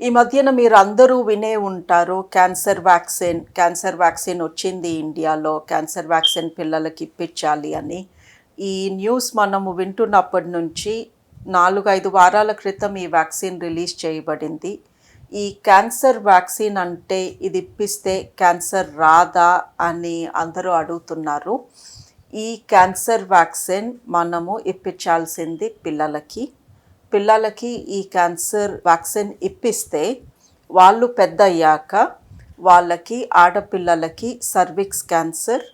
ఈ మధ్యన మీరు అందరూ వినే ఉంటారు క్యాన్సర్ వ్యాక్సిన్ క్యాన్సర్ వ్యాక్సిన్ వచ్చింది ఇండియాలో క్యాన్సర్ వ్యాక్సిన్ పిల్లలకి ఇప్పించాలి అని. ఈ న్యూస్ మనము వింటున్నప్పటి నుంచి నాలుగైదు వారాల క్రితం ఈ వ్యాక్సిన్ రిలీజ్ చేయబడింది. ఈ క్యాన్సర్ వ్యాక్సిన్ అంటే ఇది ఇప్పిస్తే క్యాన్సర్ రాదా అని అందరూ అడుగుతున్నారు. ఈ క్యాన్సర్ వ్యాక్సిన్ మనము ఇప్పించాల్సింది పిల్లలకి. పిల్లలకి ఈ క్యాన్సర్ వ్యాక్సిన్ ఇప్పిస్తే వాళ్ళు పెద్ద అయ్యాక వాళ్ళకి ఆడపిల్లలకి సర్విక్స్ క్యాన్సర్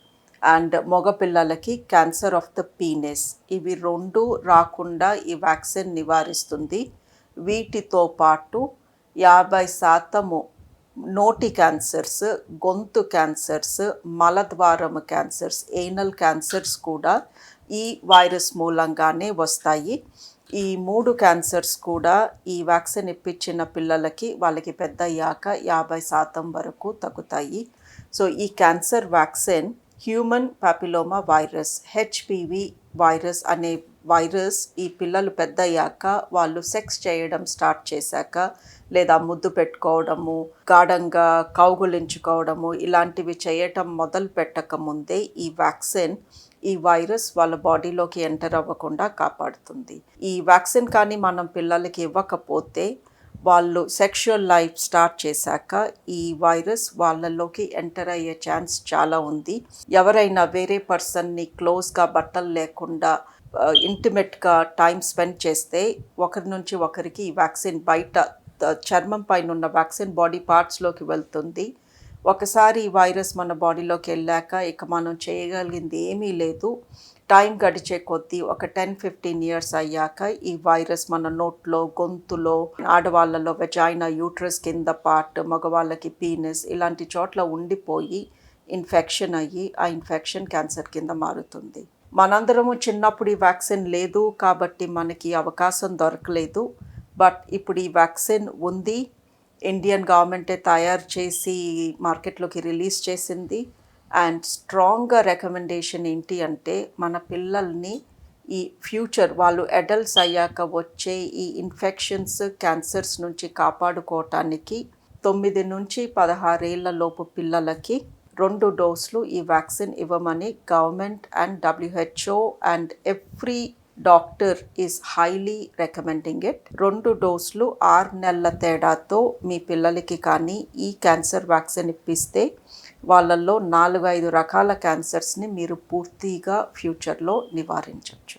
అండ్ మగపిల్లలకి క్యాన్సర్ ఆఫ్ ద పీనెస్. ఇవి రెండు రాకుండా ఈ వ్యాక్సిన్ నివారిస్తుంది. వీటితో పాటు యాభై శాతము నోటి క్యాన్సర్స్ గొంతు క్యాన్సర్స్ మలద్వారము క్యాన్సర్స్ ఏనల్ క్యాన్సర్స్ కూడా ఈ వైరస్ మూలంగానే వస్తాయి. ఈ మూడు క్యాన్సర్స్ కూడా ఈ వ్యాక్సిన్ ఇప్పించిన పిల్లలకి వాళ్ళకి పెద్ద అయ్యాక యాభై శాతం వరకు తగ్గుతాయి. సో ఈ cancer vaccine human papilloma virus HPV virus అనే వైరస్ ఈ పిల్లలు పెద్ద అయ్యాక వాళ్ళు సెక్స్ చేయడం స్టార్ట్ చేశాక లేదా ముద్దు పెట్టుకోవడము గాఢంగా కౌగులించుకోవడము ఇలాంటివి చేయటం మొదలు పెట్టక ముందే ఈ వ్యాక్సిన్ ఈ వైరస్ వాళ్ళ బాడీలోకి ఎంటర్ అవ్వకుండా కాపాడుతుంది. ఈ వ్యాక్సిన్ కానీ మనం పిల్లలకి ఇవ్వకపోతే వాళ్ళు సెక్షువల్ లైఫ్ స్టార్ట్ చేశాక ఈ వైరస్ వాళ్ళలోకి ఎంటర్ అయ్యే ఛాన్స్ చాలా ఉంది. ఎవరైనా వేరే పర్సన్ని క్లోజ్గా బట్టలు లేకుండా ఇంటిమేట్గా టైం స్పెండ్ చేస్తే ఒకరి నుంచి ఒకరికి ఈ వ్యాక్సిన్ బయట చర్మం పైన ఉన్న వ్యాక్సిన్ బాడీ పార్ట్స్లోకి వెళ్తుంది. ఒకసారి ఈ వైరస్ మన బాడీలోకి వెళ్ళాక ఇక మనం చేయగలిగింది ఏమీ లేదు. టైం గడిచే కొద్దీ ఒక టెన్ ఫిఫ్టీన్ ఇయర్స్ అయ్యాక ఈ వైరస్ మన నోట్లో గొంతులో ఆడవాళ్ళలో వెజైనా యూట్రస్ కింద పార్ట్ మగవాళ్ళకి పీనస్ ఇలాంటి చోట్ల ఉండిపోయి ఇన్ఫెక్షన్ అయ్యి ఆ ఇన్ఫెక్షన్ క్యాన్సర్ కింద మారుతుంది. మనందరము చిన్నప్పుడు ఈ వ్యాక్సిన్ లేదు కాబట్టి మనకి అవకాశం దొరకలేదు. బట్ ఇప్పుడు ఈ వ్యాక్సిన్ ఉంది. ఇండియన్ గవర్నమెంటే తయారు చేసి మార్కెట్లోకి రిలీజ్ చేసింది. అండ్ స్ట్రాంగ్గా రికమెండేషన్ ఏంటి అంటే మన పిల్లల్ని ఈ ఫ్యూచర్ వాళ్ళు అడల్ట్స్ అయ్యాక వచ్చే ఈ ఇన్ఫెక్షన్స్ క్యాన్సర్స్ నుంచి కాపాడుకోవటానికి తొమ్మిది నుంచి పదహారేళ్ళ లోపు పిల్లలకి రెండు డోసులు ఈ వ్యాక్సిన్ ఇవ్వమని government and WHO and every doctor is highly recommending it. రెండు డోసులు ఆరు నెలల తేడాతో మీ పిల్లలకి కానీ ఈ క్యాన్సర్ వ్యాక్సిన్ ఇప్పిస్తే వాళ్ళల్లో నాలుగు ఐదు రకాల క్యాన్సర్స్ని మీరు పూర్తిగా ఫ్యూచర్లో నివారించవచ్చు